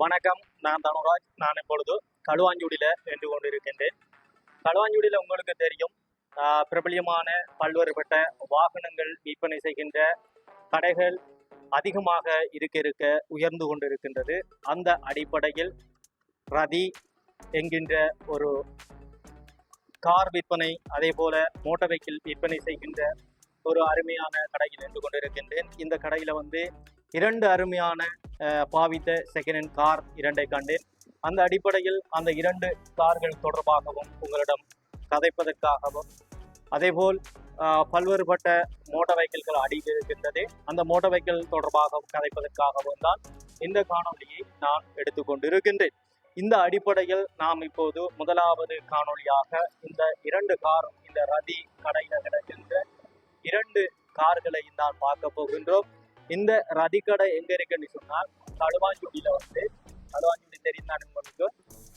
வணக்கம். நான் தனுராஜ். நான் இப்பொழுது களுவாஞ்சூடியில் நின்று கொண்டிருக்கின்றேன். களுவாஞ்சூடியில் உங்களுக்கு தெரியும் பிரபலியமான பல்வேறுபட்ட வாகனங்கள் விற்பனை செய்கின்ற கடைகள் அதிகமாக இருக்க இருக்க உயர்ந்து கொண்டிருக்கின்றது. அந்த அடிப்படையில் ரதி என்கின்ற ஒரு கார் விற்பனை அதே போல மோட்டார் வெஹிக்கிள் விற்பனை செய்கின்ற ஒரு அருமையான கடையில் நின்று கொண்டிருக்கின்றேன். இந்த கடையில் வந்து இரண்டு அருமையான அஹ், பாவித்த செகண்ட் ஹேண்ட் கார் இரண்டை கண்டேன். அந்த அடிப்படையில் அந்த இரண்டு கார்கள் தொடர்பாகவும் உங்களிடம் கதைப்பதற்காகவும். அதேபோல் பல்வேறுபட்ட மோட்டார் வெஹிக்கிள்கள் அடியில் இருக்கின்றது அந்த மோட்டார் வெஹிக்கிள் தொடர்பாக கதைப்பதற்காகவும் தான் இந்த காணொளியை நான் எடுத்துக்கொண்டிருக்கின்றேன் இந்த அடிப்படையில் நாம் இப்போது முதலாவது காணொளியாக இந்த இரண்டு காரும் இந்த ரதி கடையில் கிடக்கின்ற இரண்டு கார்களை தான் பார்க்க போகின்றோம். இந்த ரதிக்கடை எங்க இருக்குன்னு சொன்னால் களுவாஞ்சூடியில வந்து களுவாஞ்சூடி தெரியும் தான் உங்களுக்கு?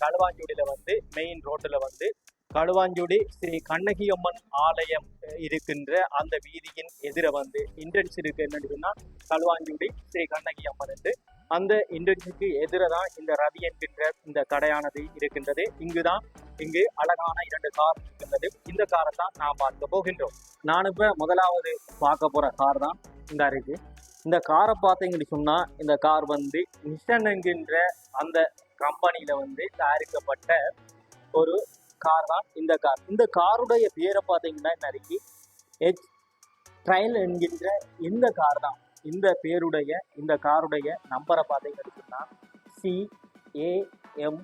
களுவாஞ்சூடியில வந்து மெயின் ரோட்டில் வந்து களுவாஞ்சூடி ஸ்ரீ கண்ணகி அம்மன் ஆலயம் இருக்கின்ற அந்த வீதியின் எதிர வந்து இன்டென்ஸ் இருக்கு என்னன்னு சொன்னா களுவாஞ்சூடி ஸ்ரீ கண்ணகி அம்மன் என்று. அந்த இன்டென்ஸுக்கு எதிர தான் இந்த ரவி என்கின்ற இந்த கடையானது இருக்கின்றது. இங்குதான் இங்கு அழகான இரண்டு கார் இருக்கின்றது. இந்த காரை தான் நாம் பார்க்க போகின்றோம். நான் இப்ப முதலாவது பார்க்க போற கார் தான் இந்த இருக்கு இந்த காரை பார்த்தீங்கன்னு சொன்னால் இந்த கார் வந்து மிஷன் என்கின்ற அந்த கம்பெனியில் வந்து தயாரிக்கப்பட்ட ஒரு கார் தான் இந்த கார். இந்த காருடைய பேரை பார்த்தீங்கன்னா இன்னைக்கு எச் ஹெச் ட்ரையல் என்கின்ற இந்த கார் தான். இந்த பேருடைய இந்த காருடைய நம்பரை பார்த்தீங்கன்னு சொன்னால் சி ஏஎம்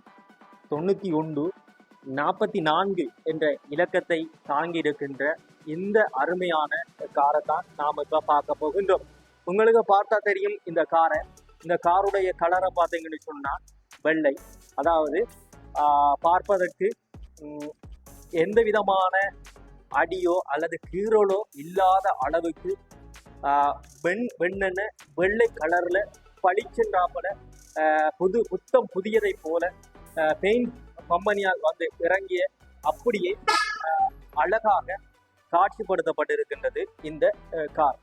தொண்ணூற்றி ஒன்று நாற்பத்தி நான்கு என்ற இலக்கத்தை தாங்கி இருக்கின்ற இந்த அருமையான காரை தான் நாம் இப்போ பார்க்க போகின்றோம். உங்களுக்கு பார்த்தா தெரியும் இந்த காரை இந்த காருடைய கலரை பார்த்தீங்கன்னு சொன்னால் வெள்ளை. அதாவது பார்ப்பதற்கு எந்த விதமான அடியோ அல்லது கீறலோ இல்லாத அளவுக்கு வெண் வெண்ணெண்ண வெள்ளை கலரில் பளிச்சென்றாப்பல புது புத்தம் புதியதை போல பெயிண்ட் கம்பெனியால் வந்து இறங்கிய அப்படியே அழகாக காட்சிப்படுத்தப்பட்டிருக்கின்றது இந்த கார்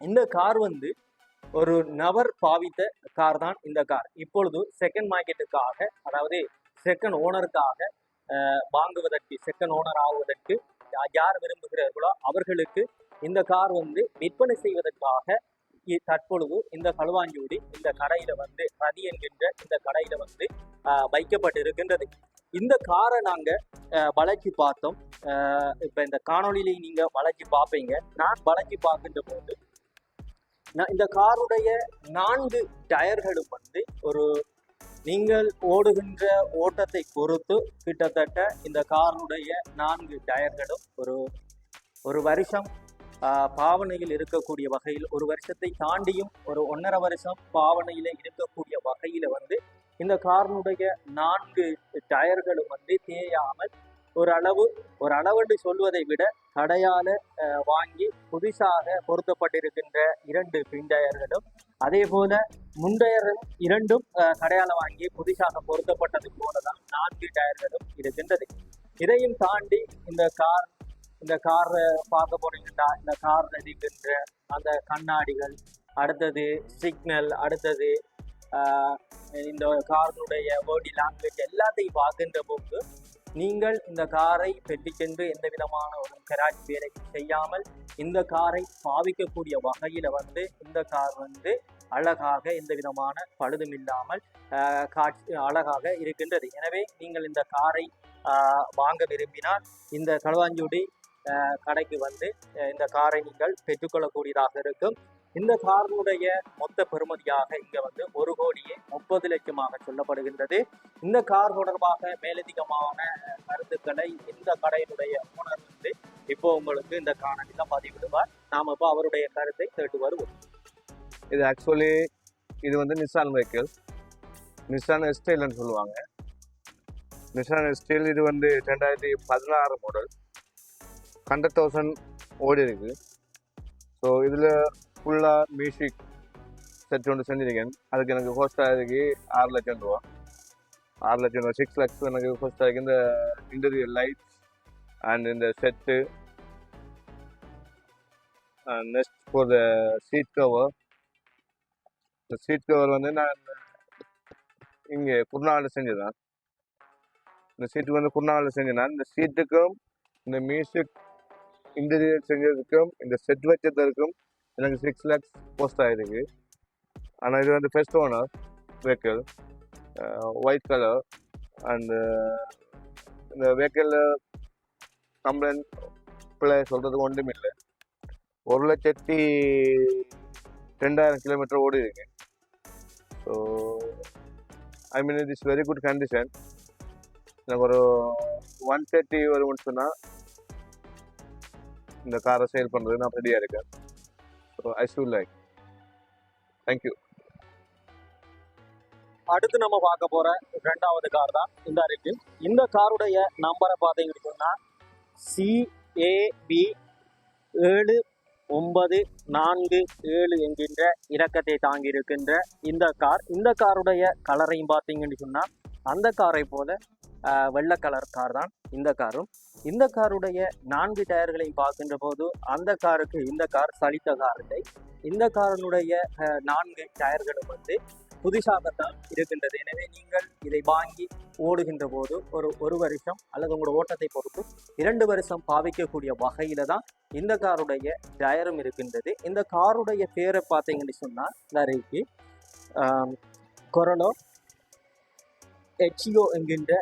இந்த கார் வந்து ஒரு நபர் பாவித்த கார் தான் இந்த கார் இப்பொழுது செகண்ட் மார்க்கெட்டுக்காக அதாவது செகண்ட் ஓனருக்காக வாங்குவதற்கு செகண்ட் ஓனர் ஆகுவதற்கு யார் விரும்புகிறார்களோ அவர்களுக்கு இந்த கார் வந்து விற்பனை செய்வதற்காக தற்பொழுது இந்த களுவாஞ்சூடி இந்த கடையில வந்து ரதி என்கின்ற இந்த கடையில வந்து வைக்கப்பட்டு வைக்கப்பட்டிருக்கின்றது. இந்த காரை நாங்க ஆஹ், வளைச்சு பார்த்தோம். இப்ப இந்த காணொளியில நீங்க வளைச்சு பார்ப்பீங்க. நான் வளைச்சு பார்க்கின்ற போது இந்த காருடைய நான்கு டயர்களும் வந்து ஒரு நீங்கள் ஓடுகின்ற ஓட்டத்தை பொறுத்து கிட்டத்தட்ட இந்த காருடைய நான்கு டயர்களும் ஒரு ஒரு வருஷம் பாவனையில் இருக்கக்கூடிய வகையில் ஒரு வருஷத்தை தாண்டியும் ஒரு ஒன்றரை வருஷம் பாவனையில் இருக்கக்கூடிய வகையில் வந்து இந்த காரினுடைய நான்கு டயர்களும் வந்து தேயாமல் ஒரு அளவு ஒரு அளவென்று சொல்வதை விட கடையால் வாங்கி புதுசாக பொருத்தப்பட்டிருக்கின்ற இரண்டு பின்டயர்களும் அதே போல முண்டயரும் இரண்டும் கடையால் வாங்கி புதுசாக பொருத்தப்பட்டது போலதான் நான்கு டயர்களும் இருக்கின்றது. இதையும் தாண்டி இந்த கார் இந்த கார் பார்க்க போனீங்கன்னா இந்த கார் நடிக்கின்ற அந்த கண்ணாடிகள் அடுத்தது சிக்னல் அடுத்தது இந்த காரினுடைய பாடி லாங்குவேஜ் எல்லாத்தையும் பார்க்கின்ற போது நீங்கள் இந்த காரை பெட்டிக்கென்று எந்த விதமான ஒரு கராஜ் வேலை செய்யாமல் இந்த காரை பாவிக்கக்கூடிய வகையில் வந்து இந்த கார் வந்து அழகாக எந்த விதமான பழுதும் இல்லாமல் காட்சி அழகாக இருக்கின்றது. எனவே நீங்கள் இந்த காரை வாங்க விரும்பினால் இந்த களுவாஞ்சூடி கடைக்கு வந்து இந்த காரை நீங்கள் பெற்றுக்கொள்ளக்கூடியதாக இருக்கும். இந்த காரினுடைய மொத்த பெறுமதியாக இங்க வந்து ஒரு கோடியே முப்பது லட்சமாக சொல்லப்படுகின்றது. இந்த கார் தொடர்பாக மேலதிகமான கருத்துக்களை இந்த கடையினுடைய ஓனர் வந்து இப்போ உங்களுக்கு இந்த காணொலியில பதிவிடுவார். நாம இப்போ அவருடைய கருத்தை கேட்டு வருவோம் இது ஆக்சுவலி இது வந்து நிசான் வெஹிக்கிள் நிசான் எஸ்டைல்னு சொல்லுவாங்க. நிசான் எஸ்டைல் இது வந்து ரெண்டாயிரத்தி பதினாறு மாடல் ஹண்ட்ரட் தௌசண்ட் ஓடி இருக்கு ஸோ இதில் ஃபுல்லாக மியூசிக் செட் ஒன்று செஞ்சிருக்கேன். அதுக்கு எனக்கு ஹோஸ்ட் ஆகிருக்கு ஆறு லட்சம் ரூபா. ஆறு லட்சம் ரூபா சிக்ஸ் லேக்ஸ் எனக்கு ஹோஸ்ட் ஆகிருக்கு இந்த இன்டீரியர் லைட்ஸ் அண்ட் இந்த set and next for the seat cover இந்த சீட் கவர் வந்து நான் இங்கே குருநாளில் செஞ்சுதான் இந்த சீட்டுக்கு வந்து குருநாளில் செஞ்சதான் இந்த சீட்டுக்கும் இந்த மியூசிக் இன்டீரியர் செஞ்சதுக்கும் இந்த செட் வச்சதற்கும் எனக்கு சிக்ஸ் லேக்ஸ் போஸ்ட் ஆயிருக்கு. ஆனால் இது வந்து first owner vehicle white colour and இந்த வெஹிக்கிளில் கம்ப்ளைண்ட் பிள்ளை சொல்கிறதுக்கு ஒன்றும் இல்லை. ஒரு லட்சத்தி ரெண்டாயிரம் கிலோமீட்டர் ஓடி இருக்கு. So I mean it is very good condition எனக்கு ஒரு ஒன் தேர்ட்டி வரும்னு சொன்னால் இந்த காரை சேல் பண்ணுறது நான் ரெடியாக இருக்கேன். So I should like thank you அடுத்து நம்ம பார்க்க போற ரெண்டாவது கார் தான் இந்த இருக்கு இந்த காருடைய நம்பரை பார்த்தீங்கன்னு சொன்னா சிஏபி ஏழு ஒன்பது நான்கு ஏழு என்கின்ற இலக்கத்தை தாங்கி இருக்கின்ற இந்த கார். இந்த காருடைய கலரையும் பார்த்தீங்கன்னு சொன்னால் அந்த காரை போல வெள்ளை கலர் கார் தான் இந்த காரும். இந்த காருடைய நான்கு டயர்களையும் பார்க்கின்ற போது அந்த காருக்கு இந்த கார் சலித்த கார் இல்லை இந்த காரனுடைய நான்கு டயர்களும் வந்து புதுசாகத்தான் இருக்கின்றது. எனவே நீங்கள் இதை வாங்கி ஓடுகின்ற போது ஒரு ஒரு வருஷம் அல்லது உங்களோட ஓட்டத்தை பொறுத்து இரண்டு வருஷம் பாவிக்கக்கூடிய வகையில தான் இந்த காருடைய டயரும் இருக்கின்றது. இந்த காருடைய பேரை பார்த்தீங்கன்னு சொன்னால் நரைக்கு கொரோனோ எச்சியோ என்கின்ற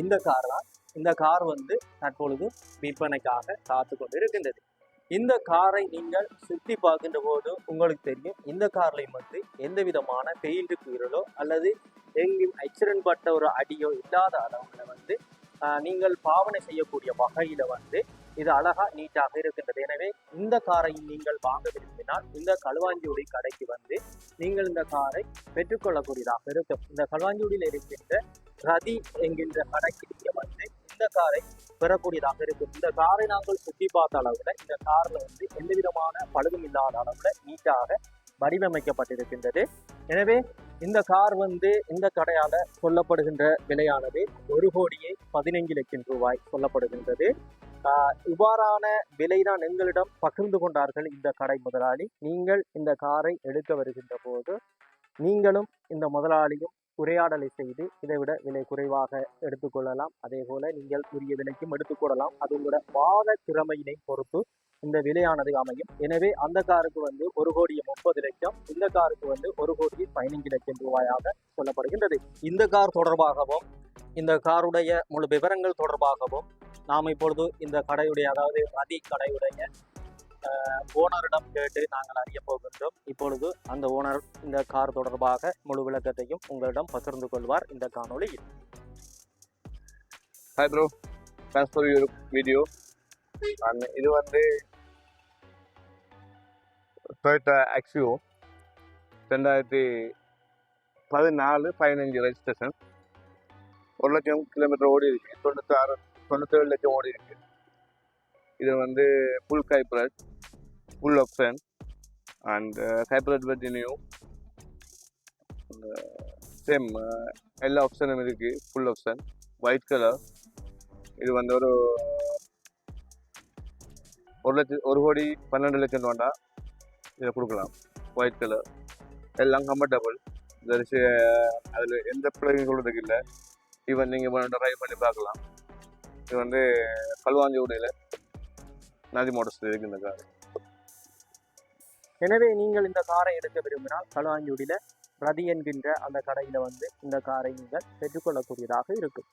இந்த கார் தான். இந்த கார் வந்து தற்பொழுது விற்பனைக்காக காத்து கொண்டு இருக்கின்றது இந்த காரை நீங்கள் சுற்றி பார்க்கின்ற போது உங்களுக்கு தெரியும் இந்த கார்லையும் வந்து எந்த விதமான பெயிண்ட் கீறலோ அல்லது எங்கும் ஆக்சிடென்ட் பட்ட ஒரு அடியோ இல்லாத அளவுல வந்து நீங்கள் பாவனை செய்யக்கூடிய வகையில வந்து இது அழகா நீட்டாக இருக்கின்றது. எனவே இந்த காரையும் நீங்கள் வாங்க விரும்பினால் இந்த களுவாஞ்சியுடி கடைக்கு வந்து நீங்கள் இந்த காரை பெற்றுக்கொள்ளக்கூடியதாக இருக்கும். இந்த களுவாஞ்சியுடியில் இருக்கின்ற ரதி என்கின்ற கடைக்கு நீங்க வந்து இந்த காரை பெறக்கூடியதாக இருக்கும். இந்த காரை நாங்கள் சுற்றி பார்த்த அளவுல இந்த கார்ல வந்து எந்த விதமான பழுதும் இல்லாத அளவுல நீட்டாக வடிவமைக்கப்பட்டிருக்கின்றது. எனவே இந்த கார் வந்து இந்த கடையால சொல்லப்படுகின்ற விலையானது ஒரு கோடியே பதினைஞ்சு லட்சம் ரூபாய் சொல்லப்படுகின்றது. ஆஹ் இவ்வாறான விலைதான் எங்களிடம் பகிர்ந்து கொண்டார்கள் இந்த கடை முதலாளி. நீங்கள் இந்த காரை எடுக்க வருகின்ற போது நீங்களும் இந்த முதலாளியும் உரையாடலை செய்து இதை விட விலை குறைவாக எடுத்துக்கொள்ளலாம் அதே போல நீங்கள் உரிய விலைக்கும் எடுத்துக்கொள்ளலாம் அது உங்களோட வாத திறமையினை பொறுத்து இந்த விலையானது அமையும். எனவே அந்த காருக்கு வந்து ஒரு கோடியே முப்பது லட்சம் இந்த காருக்கு வந்து ஒரு கோடியே பதினைஞ்சு லட்சம் ரூபாயாக சொல்லப்படுகின்றது. இந்த கார் தொடர்பாகவும் இந்த காருடைய முழு விவரங்கள் தொடர்பாகவும் நாம் இப்பொழுது இந்த கடையுடைய அதாவது ரதி கடையுடைய ஓனரிடம் கேட்டு நாங்கள் அறிய போகின்றோம். இப்பொழுது அந்த ஓனர் இந்த கார் தொடர்பாக முழு விளக்கத்தையும் உங்களிடம் பகிர்ந்து கொள்வார் இந்த காணொலியில் hi bro thanks for your video and இது வந்து டொயோட்டா ஆக்சியோ ரெண்டாயிரத்தி பதினாலு பதினஞ்சு ரெஜிஸ்ட்ரேஷன் ஒரு லட்சம் கிலோமீட்டர் ஓடி இருக்கு. தொண்ணூற்றி ஆறு தொண்ணூற்றேழு லட்சம் ஓடி இருக்கு. இது வந்து full full option and hybrid பற்றி நியூ சேம் எல்லா ஆப்ஷனும் இருக்கு. ஃபுல் ஆப்ஷன் ஒயிட் கலர் இது வந்து ஒரு ஒரு லட்சம் ஒரு கோடி பன்னெண்டு லட்சம் வேண்டா இதை கொடுக்கலாம். ஒயிட் கலர் எல்லாம் கம்ஃபர்டபுள் uh, அதில் எந்த பிள்ளைங்க சொல்கிறதுக்கு இல்லை. ஈவன் நீங்கள் ட்ரை பண்ணி பார்க்கலாம். இது வந்து கல்வாஞ்சியோடையில் நதி மோட்டர்ஸ் இருக்குது இந்த கார் எனவே நீங்கள் இந்த காரை எடுக்க விரும்பினால் களுவாஞ்சுடியில் ரதி என்கின்ற அந்த கடையில் வந்து இந்த காரை நீங்கள் பெற்றுக்கொள்ளக்கூடியதாக இருக்கும்.